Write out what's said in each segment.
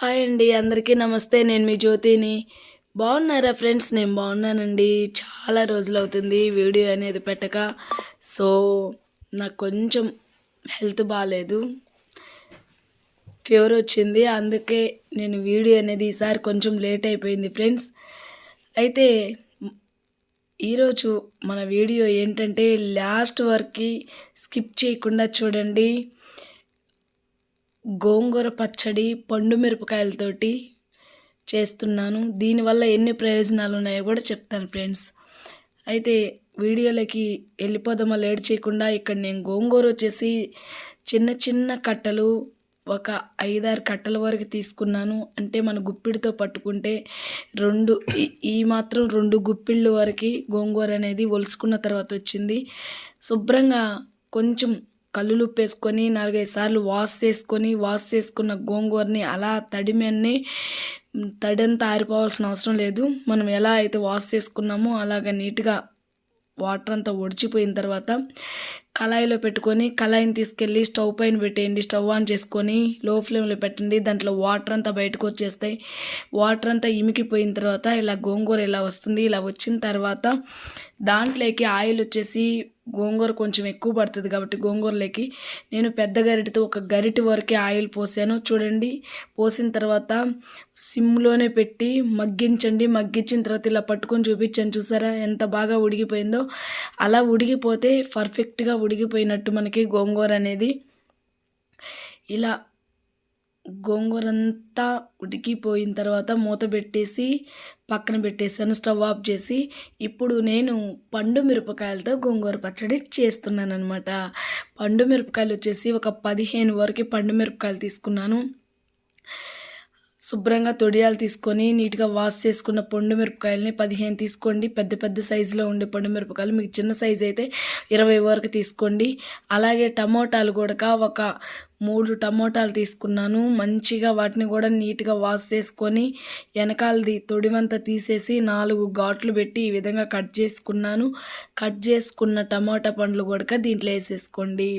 Hi అండి అందరికీ నమస్తే. నేను మీ జ్యోతిని. బాగున్నారా ఫ్రెండ్స్? నేను బాగున్నానండి. చాలా రోజులు అవుతుంది వీడియో అనేది పెట్టక. సో నాకు కొంచెం హెల్త్ బాగాలేదు ఫీవర్ వచ్చింది. అందుకే నేను వీడియో అనేది ఈసారి కొంచెం లేట్ అయిపోయింది ఫ్రెండ్స్. అయితే ఈరోజు మన వీడియో ఏంటంటే లాస్ట్ వరకు స్కిప్ చేయకుండా చూడండి. గోంగూర పచ్చడి పండు మిరపకాయలతోటి చేస్తున్నాను. దీనివల్ల ఎన్ని ప్రయోజనాలు ఉన్నాయో కూడా చెప్తాను ఫ్రెండ్స్. అయితే వీడియోలకి వెళ్ళిపోదామా? లేట్ చేయకుండా ఇక్కడ నేను గోంగూర వచ్చేసి చిన్న చిన్న కట్టలు ఒక ఐదారు కట్టల వరకు తీసుకున్నాను. అంటే మన గుప్పిడితో పట్టుకుంటే రెండు ఈ- ఈ మాత్రం రెండు గుప్పిళ్ళు వరకు గోంగూర అనేది ఒలుసుకున్న తర్వాత వచ్చింది. శుభ్రంగా కొంచెం కళ్ళు లుప్పేసుకొని నాలుగైదు సార్లు వాష్ చేసుకొని వాష్ చేసుకున్న గోంగూరని అలా తడిమెన్ని తడంతా ఆరిపోవాల్సిన అవసరం లేదు. మనం ఎలా అయితే వాష్ చేసుకున్నామో అలాగ నీట్గా వాటర్ అంతా ఒడిచిపోయిన తర్వాత కళాయిలో పెట్టుకొని కళాయిని తీసుకెళ్ళి స్టవ్ పైన పెట్టేయండి. స్టవ్ ఆన్ చేసుకొని లో ఫ్లేమ్లో పెట్టండి. దాంట్లో వాటర్ అంతా బయటకు వచ్చేస్తాయి. వాటర్ అంతా ఇమికిపోయిన తర్వాత ఇలా గోంగూర ఇలా వస్తుంది. ఇలా వచ్చిన తర్వాత దాంట్లోకి ఆయిల్ వచ్చేసి గోంగూర కొంచెం ఎక్కువ పడుతుంది కాబట్టి గోంగూరలోకి. నేను పెద్ద గరిటతో ఒక గరిటె వరకే ఆయిల్ పోసాను. చూడండి పోసిన తర్వాత సిమ్లోనే పెట్టి మగ్గించండి. మగ్గించిన తర్వాత ఇలా పట్టుకొని చూపించాను. చూసారా ఎంత బాగా ఉడిగిపోయిందో అలా ఉడిగిపోతే పర్ఫెక్ట్గా ఉడికిపోయినట్టు మనకి గోంగూర అనేది ఇలా గోంగూర అంతా ఉడికిపోయిన తర్వాత మూత పెట్టేసి పక్కన పెట్టేసాను స్టవ్ ఆఫ్ చేసి. ఇప్పుడు నేను పండు మిరపకాయలతో గోంగూర పచ్చడి చేస్తున్నాను అనమాట పండు మిరపకాయలు వచ్చేసి ఒక పదిహేను వరకు పండు మిరపకాయలు తీసుకున్నాను. శుభ్రంగా తొడియాలు తీసుకొని నీట్గా వాష్ చేసుకున్న పండు మిరపకాయలని పదిహేను తీసుకోండి. పెద్ద పెద్ద సైజులో ఉండే పండు మిరపకాయలు మీకు చిన్న సైజు అయితే ఇరవై వరకు తీసుకోండి. అలాగే టమోటాలు కూడా ఒక మూడు టమోటాలు తీసుకున్నాను. మంచిగా వాటిని కూడా నీట్గా వాష్ చేసుకొని వెనకాలది తొడిమంతా తీసేసి నాలుగు ఘాట్లు పెట్టి ఈ విధంగా కట్ చేసుకున్నాను. కట్ చేసుకున్న టమోటా పండ్లు కూడా దీంట్లో వేసేసుకోండి.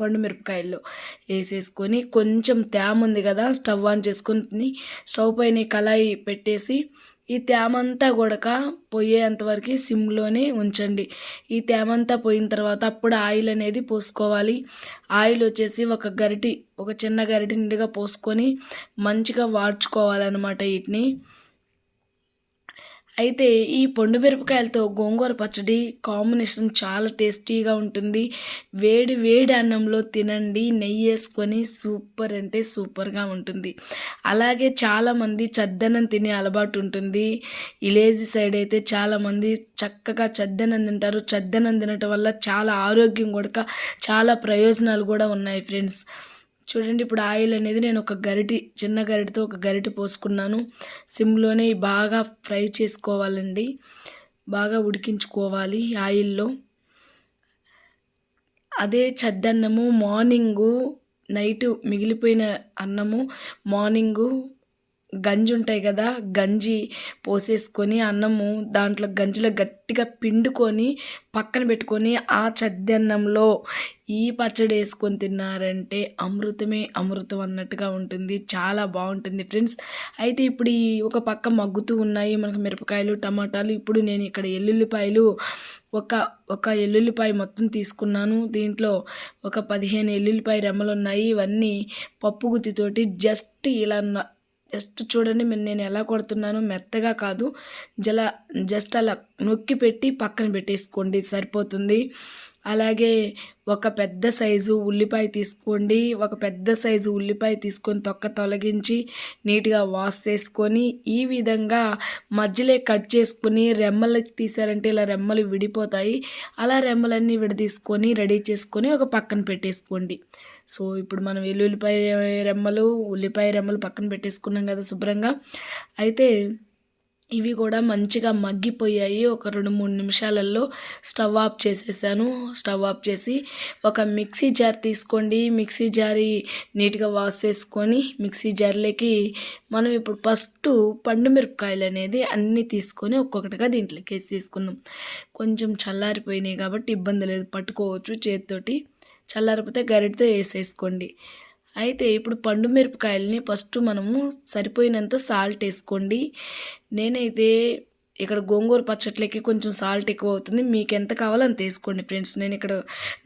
ప- పండు మిరపకాయల్లో వేసేసుకొని కొంచెం తేమ ఉంది కదా స్టవ్ ఆన్ చేసుకొని స్టవ్ పైన కళాయి పెట్టేసి ఈ తేమంతా కూడక పోయేంతవరకు సిమ్లోనే ఉంచండి. ఈ తేమంతా పోయిన తర్వాత అప్పుడు ఆయిల్ అనేది పోసుకోవాలి. ఆయిల్ వచ్చేసి ఒక గరిటి ఒక చిన్న గరిటి నిండుగా పోసుకొని మంచిగా వాడ్చుకోవాలన్నమాట వీటిని. అయితే ఈ పండు మిరపకాయలతో గోంగూర పచ్చడి కాంబినేషన్ చాలా టేస్టీగా ఉంటుంది. వేడి వేడి అన్నంలో తినండి. నెయ్యి వేసుకొని సూపర్ అంటే సూపర్గా ఉంటుంది. అలాగే చాలామంది చద్దన్నం తినే అలవాటు ఉంటుంది. విలేజ్ సైడ్ అయితే చాలామంది చక్కగా చద్దన్నం తింటారు. చద్దన్నం తినటం వల్ల చాలా ఆరోగ్యం కూడా చాలా ప్రయోజనాలు కూడా ఉన్నాయి ఫ్రెండ్స్. చూడండి ఇప్పుడు ఆయిల్ అనేది నేను ఒక గరిటి చిన్న గరిటతో ఒక గరిటి పోసుకున్నాను. సిమ్లోనే బాగా ఫ్రై చేసుకోవాలండి. బాగా ఉడికించుకోవాలి ఆయిల్లో. అదే చద్దన్నము మార్నింగు నైట్ మిగిలిపోయిన అన్నము మార్నింగు గంజి ఉంటాయి కదా గంజి పోసేసుకొని అన్నము దాంట్లో గంజిలో గట్టిగా పిండుకొని పక్కన పెట్టుకొని ఆ చద్దన్నంలో ఈ పచ్చడి వేసుకొని తిన్నారంటే అమృతమే అమృతం అన్నట్టుగా ఉంటుంది. చాలా బాగుంటుంది ఫ్రెండ్స్. అయితే ఇప్పుడు ఈ ఒక పక్క మగ్గుతూ ఉన్నాయి మనకు మిరపకాయలు టమాటాలు. ఇప్పుడు నేను ఇక్కడ ఎల్లుల్లిపాయలు ఒక ఒక ఎల్లుల్లిపాయ మొత్తం తీసుకున్నాను. దీంట్లో ఒక పదిహేను ఎల్లుల్లిపాయ రెమ్మలు ఉన్నాయి ఇవన్నీ పప్పు గుత్తితోటి జస్ట్ ఇలా జస్ట్ చూడండి నేను ఎలా కొడుతున్నాను మెత్తగా కాదు. జల జస్ట్ అలా నొక్కి పెట్టి పక్కన పెట్టేసుకోండి సరిపోతుంది. అలాగే ఒక పెద్ద సైజు ఉల్లిపాయ తీసుకోండి. ఒక పెద్ద సైజు ఉల్లిపాయ తీసుకొని తొక్క తొలగించి నీట్గా వాష్ చేసుకొని ఈ విధంగా మధ్యలో కట్ చేసుకొని రెమ్మలకి తీసారంటే ఇలా రెమ్మలు విడిపోతాయి. అలా రెమ్మలన్నీ విడదీసుకొని రెడీ చేసుకొని ఒక పక్కన పెట్టేసుకోండి. సో ఇప్పుడు మనం వెల్లుల్లిపాయ రెమ్మలు ఉల్లిపాయ రెమ్మలు పక్కన పెట్టేసుకున్నాం కదా శుభ్రంగా. అయితే ఇవి కూడా మంచిగా మగ్గిపోయాయి. ఒక రెండు మూడు నిమిషాలలో స్టవ్ ఆఫ్ చేసేసాను. స్టవ్ ఆఫ్ చేసి ఒక మిక్సీ జార్ తీసుకోండి. మిక్సీ జారి నీట్గా వాష్ చేసుకొని మిక్సీ జార్లోకి మనం ఇప్పుడు ఫస్ట్ పండు మిరపకాయలు అనేది అన్నీ తీసుకొని ఒక్కొక్కటిగా దీంట్లోకి వేసి తీసుకుందాం. కొంచెం చల్లారిపోయినాయి కాబట్టి ఇబ్బంది లేదు. పట్టుకోవచ్చు చేతితోటి. చల్లారిపోతే గరిటతో వేసేసుకోండి. అయితే ఇప్పుడు పండు మిరపకాయలని ఫస్ట్ మనము సరిపోయినంత సాల్ట్ వేసుకోండి. నేనైతే ఇక్కడ గోంగూర పచ్చట్లకి కొంచెం సాల్ట్ ఎక్కువ అవుతుంది మీకు ఎంత కావాలో అంత వేసుకోండి ఫ్రెండ్స్. నేను ఇక్కడ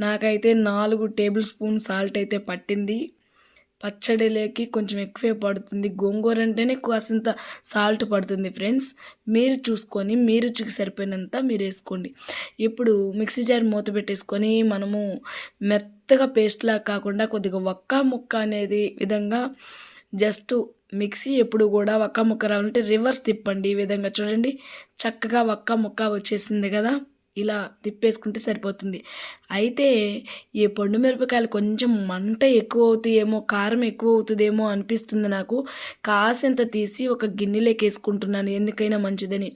నాకైతే నాలుగు టేబుల్ స్పూన్ సాల్ట్ అయితే పట్టింది. పచ్చడిలోకి కొంచెం ఎక్కువే పడుతుంది. గోంగూర అంటేనే కాసింత సాల్ట్ పడుతుంది ఫ్రెండ్స్ మీరు చూసుకొని మీ రుచికి సరిపోయినంత మీరు వేసుకోండి. ఇప్పుడు మిక్సీ జార్ మూత పెట్టేసుకొని మనము మెత్తగా పేస్ట్లా కాకుండా కొద్దిగా ఒక్క ముక్క అనేది విధంగా జస్ట్ మిక్సీ ఎప్పుడు కూడా ఒక్క ముక్క రావాలంటే రివర్స్ తిప్పండి ఈ విధంగా చూడండి. చక్కగా ఒక్క ముక్క వచ్చేసింది కదా. ఇలా తిప్పేసుకుంటే సరిపోతుంది. అయితే ఈ పండు మిరపకాయలు కొంచెం మంట ఎక్కువ అవుతాయేమో కారం ఎక్కువ అవుతుందేమో అనిపిస్తుంది నాకు. కాసంత తీసి ఒక గిన్నెలోకి వేసుకుంటున్నాను ఎందుకైనా మంచిదని.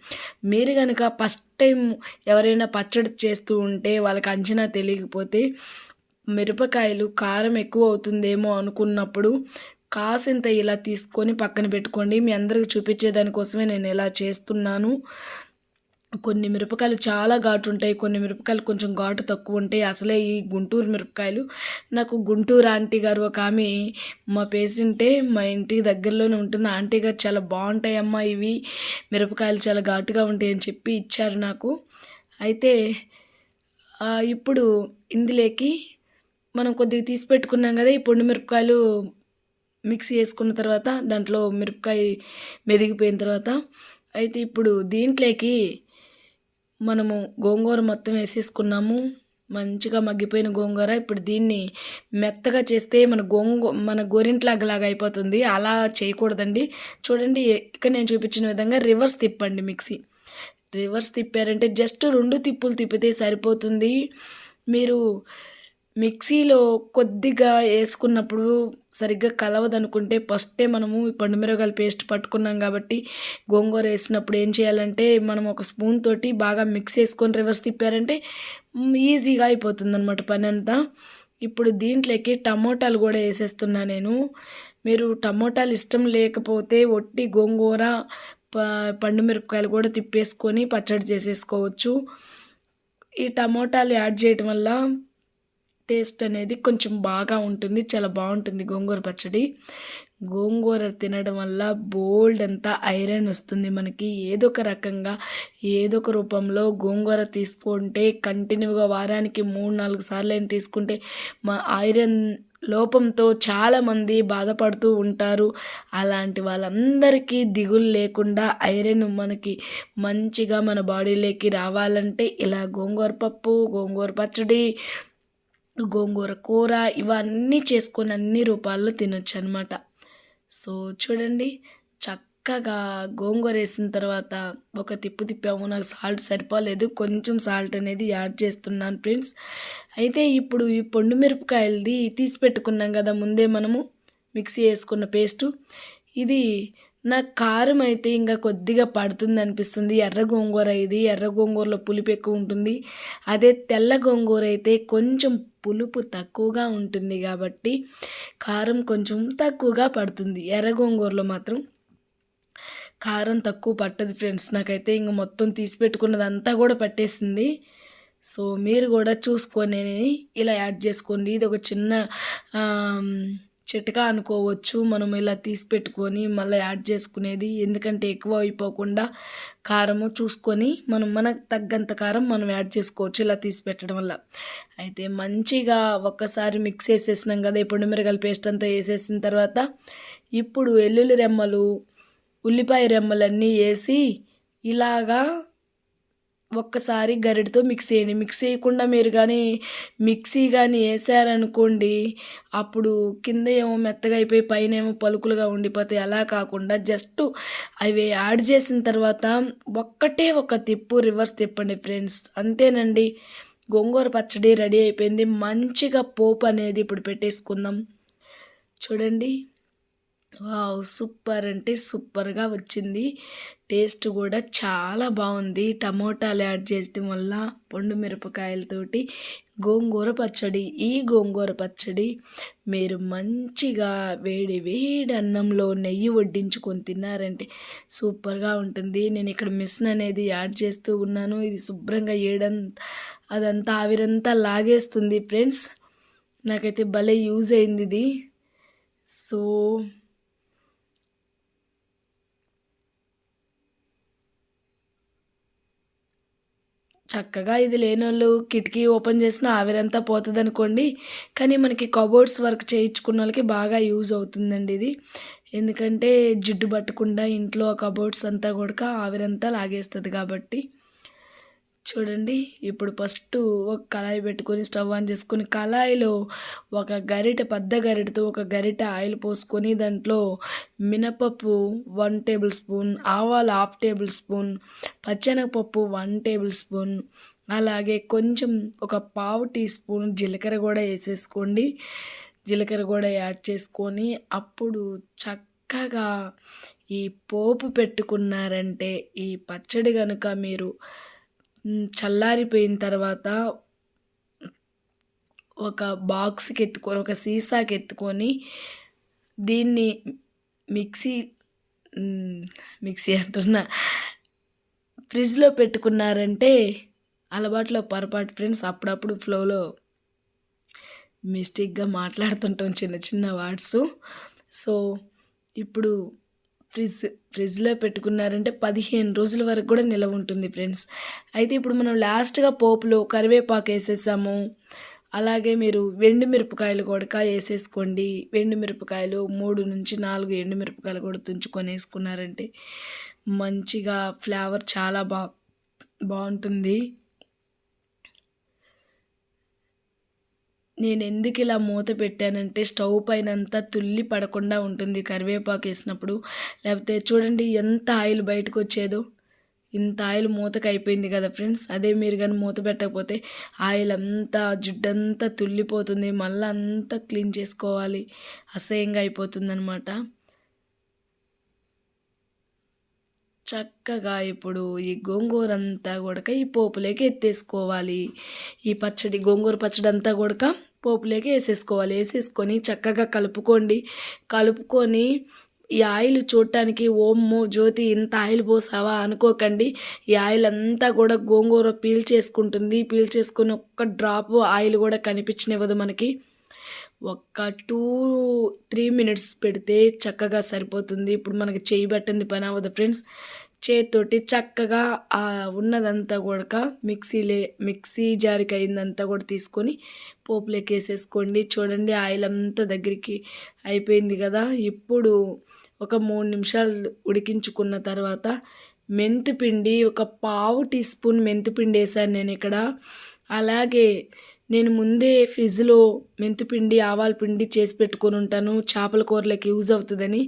మీరు కనుక ఫస్ట్ టైం ఎవరైనా పచ్చడి చేస్తూ ఉంటే వాళ్ళకి అంచనా తెలియకపోతే మిరపకాయలు కారం ఎక్కువ అవుతుందేమో అనుకున్నప్పుడు కాసింత ఇలా తీసుకొని పక్కన పెట్టుకోండి. మీ అందరికి చూపించే దానికోసమే నేను ఇలా చేస్తున్నాను. కొన్ని మిరపకాయలు చాలా ఘాటు ఉంటాయి కొన్ని మిరపకాయలు కొంచెం ఘాటు తక్కువ ఉంటాయి అసలే ఈ గుంటూరు మిరపకాయలు. నాకు గుంటూరు ఆంటీ గారు ఒక ఆమె మా పేషెంటే మా ఇంటి దగ్గరలోనే ఉంటుంది. ఆంటీ గారు చాలా బాగుంటాయి అమ్మా ఇవి. మిరపకాయలు చాలా ఘాటుగా ఉంటాయి అని చెప్పి ఇచ్చారు నాకు. అయితే ఇప్పుడు ఇందులోకి మనం కొద్దిగా తీసి పెట్టుకున్నాం కదా ఈ పొండు మిరపకాయలు మిక్సీ వేసుకున్న తర్వాత దాంట్లో మిరపకాయ మెదిగిపోయిన తర్వాత. అయితే ఇప్పుడు దీంట్లోకి మనము గోంగూర మొత్తం వేసేసుకున్నాము. మంచిగా మగ్గిపోయిన గోంగూర. ఇప్పుడు దీన్ని మెత్తగా చేస్తే మన గోంగూ మన గోరింట్లాగలాగా అయిపోతుంది. అలా చేయకూడదండి. చూడండి ఇక్కడ నేను చూపించిన విధంగా రివర్స్ తిప్పండి మిక్సీ. రివర్స్ తిప్పారంటే జస్ట్ రెండు తిప్పులు తిప్పితే సరిపోతుంది. మీరు మిక్సీలో కొద్దిగా వేసుకున్నప్పుడు సరిగ్గా కలవదనుకుంటే ఫస్టే మనము ఈ పండుమిరగాయల పేస్ట్ పట్టుకున్నాం కాబట్టి గోంగూర వేసినప్పుడు ఏం చేయాలంటే మనం ఒక స్పూన్ తోటి బాగా మిక్స్ చేసుకొని రివర్స్ తిప్పారంటే ఈజీగా అయిపోతుంది అనమాట పని అంతా. ఇప్పుడు దీంట్లోకి టమోటాలు కూడా వేసేస్తున్నా నేను. మీరు టమోటాలు ఇష్టం లేకపోతే ఒట్టి గోంగూర ప పండు మిరపకాయలు కూడా తిప్పేసుకొని పచ్చడి చేసేసుకోవచ్చు. ఈ టమోటాలు యాడ్ చేయటం వల్ల టేస్ట్ అనేది కొంచెం బాగా ఉంటుంది చాలా బాగుంటుంది గోంగూర పచ్చడి. గోంగూర తినడం వల్ల బోల్డ్ అంతా ఐరన్ వస్తుంది మనకి. ఏదో ఒక రకంగా ఏదో ఒక రూపంలో గోంగూర తీసుకుంటే కంటిన్యూగా వారానికి మూడు నాలుగు సార్లు అయినా తీసుకుంటే మా ఐరన్ లోపంతో చాలామంది బాధపడుతూ ఉంటారు. అలాంటి వాళ్ళందరికీ దిగులు లేకుండా ఐరన్ మనకి మంచిగా మన బాడీలోకి రావాలంటే ఇలా గోంగూర పప్పు గోంగూర పచ్చడి గోంగూర కూర ఇవన్నీ చేసుకొని అన్ని రూపాల్లో తినొచ్చు అనమాట సో చూడండి చక్కగా గోంగూర వేసిన తర్వాత ఒక తిప్పు తిప్పాము నాకు సాల్ట్ సరిపోలేదు కొంచెం సాల్ట్ అనేది యాడ్ చేస్తున్నాను ఫ్రెండ్స్. అయితే ఇప్పుడు ఈ పొండు మిరపకాయలది తీసి పెట్టుకున్నాం కదా ముందే మనము మిక్సీ వేసుకున్న పేస్టు. ఇది నాకు కారం అయితే ఇంకా కొద్దిగా పడుతుంది అనిపిస్తుంది. ఎర్ర గోంగూర ఇది ఎర్ర గోంగూరలో పులుపు ఎక్కువ ఉంటుంది. అదే తెల్ల గోంగూర అయితే కొంచెం పులుపు తక్కువగా ఉంటుంది కాబట్టి కారం కొంచెం తక్కువగా పడుతుంది. ఎర్ర గోంగూరలో మాత్రం కారం తక్కువ పట్టదు ఫ్రెండ్స్. నాకైతే ఇంక మొత్తం తీసి పెట్టుకున్నదంతా కూడా పట్టేసింది. సో మీరు కూడా చూసుకొని ఇలా యాడ్ చేసుకోండి. ఇది ఒక చిన్న చిట్కా అనుకోవచ్చు. మనం ఇలా తీసి పెట్టుకొని మళ్ళీ యాడ్ చేసుకునేది ఎందుకంటే ఎక్కువ అయిపోకుండా కారము చూసుకొని మనం మనకు తగ్గంత కారం మనం యాడ్ చేసుకోవచ్చు ఇలా తీసి పెట్టడం వల్ల. అయితే మంచిగా ఒక్కసారి మిక్స్ వేసేసినాం కదా ఇప్పుడు మిరగల పేస్ట్ అంతా వేసేసిన తర్వాత ఇప్పుడు వెల్లుల్లి రెమ్మలు ఉల్లిపాయ రెమ్మలన్నీ వేసి ఇలాగా ఒక్కసారి గరిటతో మిక్స్ చేయండి. మిక్స్ చేయకుండా మీరు కానీ మిక్సీ కానీ వేసారనుకోండి అప్పుడు కింద ఏమో మెత్తగా అయిపోయి పైన ఏమో పలుకులుగా ఉండిపోతాయి. అలా కాకుండా జస్ట్ అవి యాడ్ చేసిన తర్వాత ఒక్కటే ఒక తిప్పు రివర్స్ తిప్పండి ఫ్రెండ్స్ అంతేనండి. గోంగూర పచ్చడి రెడీ అయిపోయింది. మంచిగా పోపు అనేది ఇప్పుడు పెట్టేసుకుందాం. చూడండి. వావ్! సూపర్ అంటే సూపర్గా వచ్చింది. టేస్ట్ కూడా చాలా బాగుంది. టమోటాలు యాడ్ చేయడం వల్ల పండు మిరపకాయలతోటి గోంగూర పచ్చడి ఈ గోంగూర పచ్చడి మీరు మంచిగా వేడి వేడి అన్నంలో నెయ్యి వడ్డించుకొని తిన్నారంటే సూపర్గా ఉంటుంది. నేను ఇక్కడ మిషన్ అనేది యాడ్ చేస్తూ ఉన్నాను. ఇది శుభ్రంగా ఏడంతా అదంతా ఆవిరంతా లాగేస్తుంది. ఫ్రెండ్స్ నాకైతే భలే యూజ్ అయింది ఇది. సో చక్కగా ఇది లేనోళ్ళు కిటికీ ఓపెన్ చేసిన ఆవిరంతా పోతుంది అనుకోండి కానీ మనకి కబోర్డ్స్ వర్క్ చేయించుకున్న వాళ్ళకి బాగా యూజ్ అవుతుందండి ఇది. ఎందుకంటే జిడ్డు పట్టకుండా ఇంట్లో కబోర్డ్స్ అంతా కూడా ఆవిరంతా లాగేస్తుంది కాబట్టి. చూడండి ఇప్పుడు ఫస్ట్ ఒక కళాయి పెట్టుకొని స్టవ్ ఆన్ చేసుకొని కళాయిలో ఒక గరిటె పెద్ద గరిటతో ఒక గరిట ఆయిల్ పోసుకొని దాంట్లో మినపప్పు వన్ టేబుల్ స్పూన్ ఆవాలు హాఫ్ టేబుల్ స్పూన్ పచ్చెనగపప్పు వన్ టేబుల్ స్పూన్ అలాగే కొంచెం ఒక పావు టీ స్పూన్ జీలకర్ర కూడా వేసేసుకోండి. జీలకర్ర కూడా యాడ్ చేసుకొని అప్పుడు చక్కగా ఈ పోపు పెట్టుకున్నారంటే ఈ పచ్చడి కనుక మీరు చల్లారిపోయిన తర్వాత ఒక బాక్స్కి ఎత్తుకొని ఒక సీసాకి ఎత్తుకొని దీన్ని మిక్సీ మిక్సీ అంటున్నా ఫ్రిడ్జ్లో పెట్టుకున్నారంటే అలవాట్లో పొరపాటు ఫ్రెండ్స్ అప్పుడప్పుడు ఫ్లోలో మిస్టేక్గా మాట్లాడుతుంటాం చిన్న చిన్న వర్డ్స్. సో ఇప్పుడు ఫ్రిడ్జ్ ఫ్రిడ్జ్లో పెట్టుకున్నారంటే పదిహేను రోజుల వరకు కూడా నిలవ ఉంటుంది ఫ్రెండ్స్. అయితే ఇప్పుడు మనం లాస్ట్గా పోపులో కరివేపాకు వేసేసాము. అలాగే మీరు ఎండు మిరపకాయలు కూడా వేసేసుకోండి. ఎండు మిరపకాయలు మూడు నుంచి నాలుగు ఎండు మిరపకాయలు కూడా తుంచుకొని వేసుకున్నారంటే మంచిగా ఫ్లేవర్ చాలా బా బాగుంటుంది. నేను ఎందుకు ఇలా మూత పెట్టానంటే స్టవ్ పైన అంతా తుల్లి పడకుండా ఉంటుంది కరివేపాకు వేసినప్పుడు. లేకపోతే చూడండి ఎంత ఆయిల్ బయటకు వచ్చేదో ఇంత ఆయిల్ మూతకు అయిపోయింది కదా ఫ్రెండ్స్. అదే మీరు కానీ మూత పెట్టకపోతే ఆయిల్ అంతా జిడ్డంతా తుల్లిపోతుంది. మళ్ళీ అంతా క్లీన్ చేసుకోవాలి. అసహ్యంగా అయిపోతుంది అనమాట చక్కగా ఇప్పుడు ఈ గోంగూర అంతా కూడా ఈ పోపులోకి ఎత్తేసుకోవాలి. ఈ పచ్చడి గోంగూర పచ్చడి అంతా కూడా పోపులోకి వేసేసుకోవాలి. వేసేసుకొని చక్కగా కలుపుకోండి. కలుపుకొని ఈ ఆయిల్ చూడటానికి ఓమ్ము జ్యోతి ఇంత ఆయిల్ పోసావా అనుకోకండి. ఈ ఆయిల్ అంతా కూడా గోంగూర పీల్ చేసుకుంటుంది. పీల్ చేసుకొని ఒక్క డ్రాప్ ఆయిల్ కూడా కనిపించనివ్వదు మనకి. ఒక్క టూ త్రీ మినిట్స్ పెడితే చక్కగా సరిపోతుంది. ఇప్పుడు మనకి చేయి పెట్టింది పని అవ్వదు ఫ్రెండ్స్. చేతితోటి చక్కగా ఆ ఉన్నదంతా కూడా మిక్సీలే మిక్సీ జారికి అయిందంతా కూడా తీసుకొని పోపులోకి వేసేసుకోండి చూడండి ఆయిల్ అంతా దగ్గరికి అయిపోయింది కదా ఇప్పుడు ఒక మూడు నిమిషాలు ఉడికించుకున్న తర్వాత మెంతిపిండి ఒక పావు టీ స్పూన్ మెంతిపిండి వేసాను నేను ఇక్కడ. అలాగే నేను ముందే ఫ్రిడ్జ్లో మెంతిపిండి ఆవాల పిండి చేసి పెట్టుకొని ఉంటాను. చేపల కూరలకి యూజ్ అవుతుందని.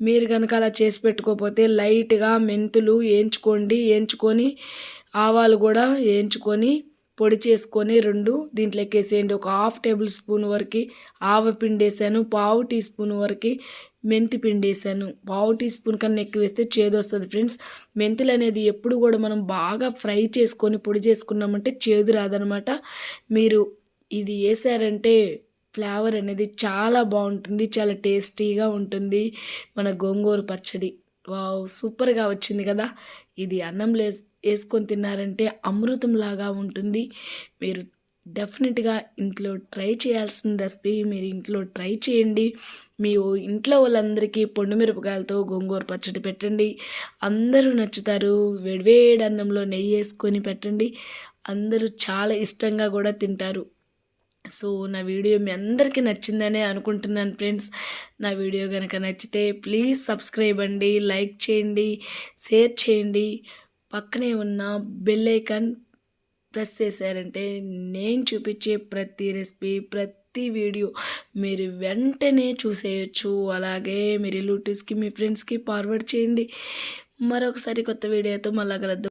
మీరు కనుక అలా చేసి పెట్టుకోకపోతే లైట్గా మెంతులు వేయించుకోండి వేయించుకొని ఆవాలు కూడా వేయించుకొని పొడి చేసుకొని రెండు దీంట్లోకి వేసేయండి ఒక హాఫ్ టేబుల్ స్పూన్ వరకు ఆవ పిండి వేసాను పావు టీ స్పూన్ వరకు మెంతి పిండి వేసాను పావు టీ స్పూన్ కన్నా ఎక్కువ వేస్తే చేదు వస్తుంది ఫ్రెండ్స్. మెంతులు అనేది ఎప్పుడు కూడా మనం బాగా ఫ్రై చేసుకొని పొడి చేసుకున్నామంటే చేదు రాదనమాట. మీరు ఇది వేసారంటే ఫ్లేవర్ అనేది చాలా బాగుంటుంది చాలా టేస్టీగా ఉంటుంది మన గోంగూర పచ్చడి. వావ్ సూపర్గా వచ్చింది కదా. ఇది అన్నం లే వేసుకొని తిన్నారంటే అమృతంలాగా ఉంటుంది. మీరు డెఫినెట్గా ఇంట్లో ట్రై చేయాల్సిన రెసిపీ మీరు ఇంట్లో ట్రై చేయండి. మీ ఇంట్లో వాళ్ళందరికీ పొండు మిరపకాయలతో గోంగూర పచ్చడి పెట్టండి. అందరూ నచ్చుతారు వేడివేడి అన్నంలో నెయ్యి వేసుకొని పెట్టండి. అందరూ చాలా ఇష్టంగా కూడా తింటారు. సో నా వీడియో మీ అందరికీ నచ్చిందనే అనుకుంటున్నాను ఫ్రెండ్స్. నా వీడియో కనుక నచ్చితే ప్లీజ్ సబ్స్క్రైబ్ అండి లైక్ చేయండి షేర్ చేయండి. పక్కనే ఉన్న బెల్ ఐకాన్ ప్రెస్ చేశారంటే నేను చూపించే ప్రతి రెసిపీ ప్రతి వీడియో మీరు వెంటనే చూసేయచ్చు. అలాగే మీ రిలేటివ్స్కి మీ ఫ్రెండ్స్కి ఫార్వర్డ్ చేయండి. మరొకసారి కొత్త వీడియోతో మళ్ళా కలద్దాం.